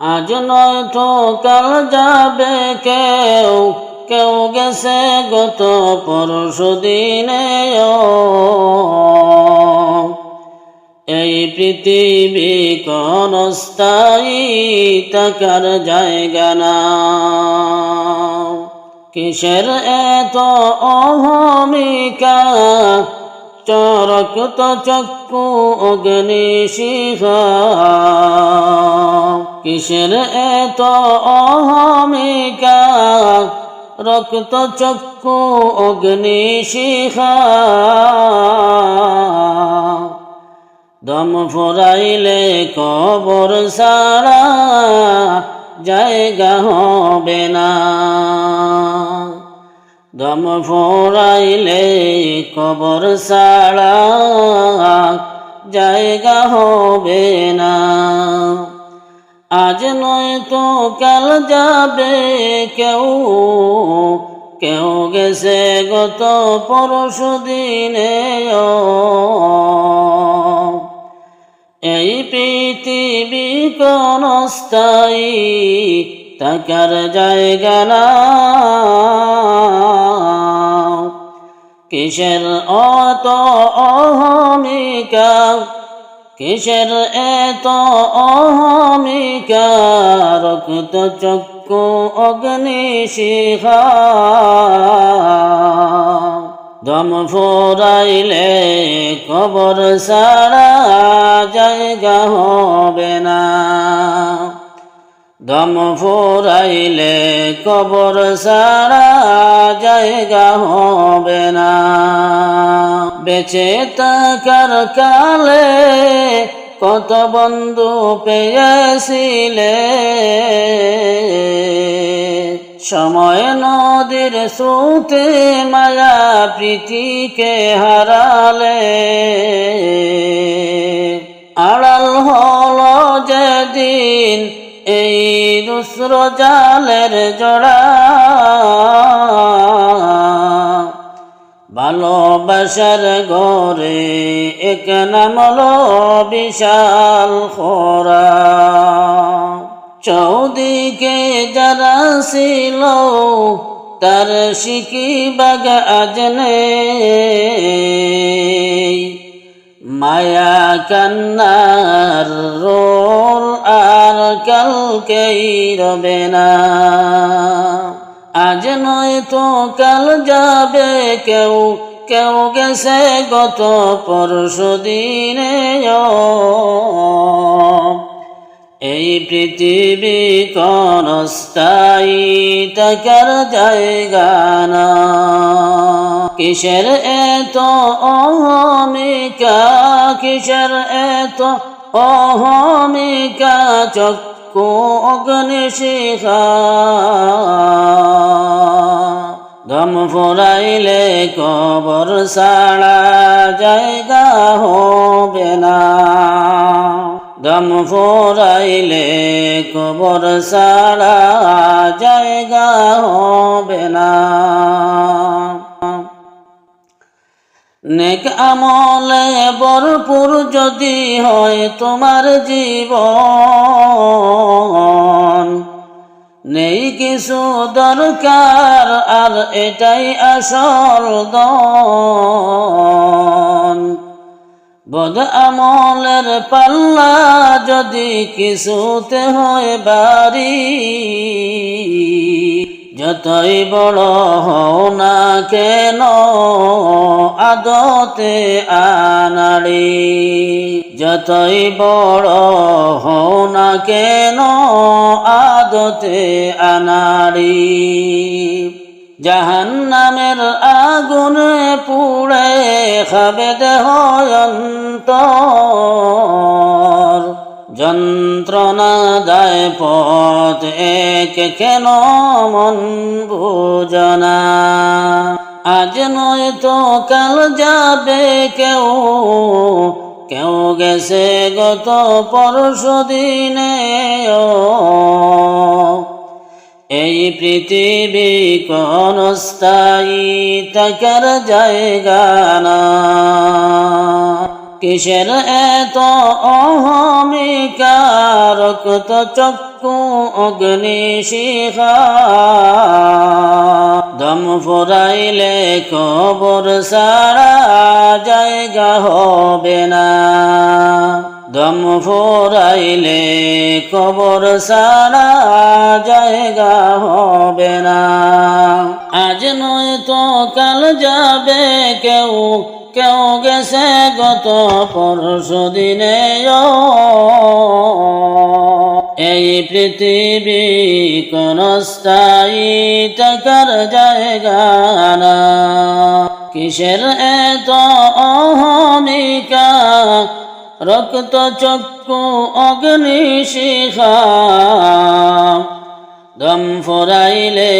আজ নয় তো কাল যাবে কেউ কেউ গেছে গত পরশু দিনে এই পৃথিবী কোন স্থায়ী তাকার জায়গা না। কিসের এত অহমিকা? চরকত চক্ষু অগ্নি শিখা। কিসের এত অহমিকা? রক্ত চক্ষু অগ্নি শিখা। দম ফুরাইলে কবর সারা, জায়গা হবে না। দম ফুরাইলে কবর সাড়া জায়গা হবে না। আজ নয় তো কাল যাবে কেউ কেউ গেছে গত পরশু দিনে। এই পৃথিবী কোন স্থায়ী তাকার জায়গা না কিসের অত অহমিকা? কিসের এত অহমিকা? রক্ত চক্ষু অগ্নি শিখা। দম ফোরাইলে কবর সারা জায়গা হবে না। দম ফোরাইলে কবর সারা জায়গা হবে না। বেঁচে থাকার কালে কত বন্ধু পেয়েছিলে। সময় নদীর সুতে মায়া প্রীতিকে হারালে। আড়াল হল যেদিন এই দুসর জালের জোড়া। ভালোবাসার গরে এক নামল বিশাল খোরা। চৌদিকে যারা ছিল, তার শিকি বাগ আজনে। মায়া কান্নার রোল আর কালকেই রবে না। আজ নয় তো কাল যাবে কেউ কেউ গেছে গত পরশু দিনে এই পৃথিবী কোন স্থায়ী টাকার জায়গা না। কিসের এত অহমিকা কিসের এত অহমিকা চক্ষু অগ্নি শিখা। দম ফুরাইলে কবর সাড়া জায়গা হবে না। দম ফুরাইলে কবর সাড়া জায়গা হবে না। নেক আমলে বরপুর যদি হয় তোমার জীবন। নেই কিছু দরকার, আর এটাই আসল দন। বদ আমলের পাল্লা যদি কিছুতে হয় বাড়ি। যতই বড় হও না কেন, আদতে আনাড়ি। যতই বড় হও না কেন, আদতে আনাড়ি। জাহান নামের আগুনে পুড়ে খাবে দেহ অন্তর। যন্ত্রণা দায় পথ, এক কেন মন বুঝনা? আজ নয় তো কাল যাবে কেউ কেউ গেছে গত পরশু দিনে এই পৃথিবী কোন স্থায়ী থাকার জায়গা না। কিসের এত অহমিকা? রক্ত চক্ষু অগ্নি শিখা। দম ফুরাইলে কবর সারা জায়গা হবে না। দম ফুরাইলে কবর সারা জায়গা হবে না। আজ নয় তো কাল যাবে কেউ কেউ গেছে গত পরশু দিনে এই পৃথিবী কোন স্থায়ী টাকার জায়গা না। কিসের এত অহমিকা রক্ত চক্ষু অগ্নি শিখা। দম ফোরাইলে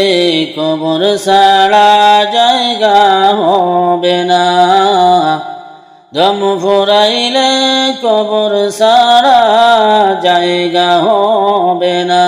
কবর সারা জায়গা হবে না। দম ফুরাইলে কবর সারা জায়গা হবে না।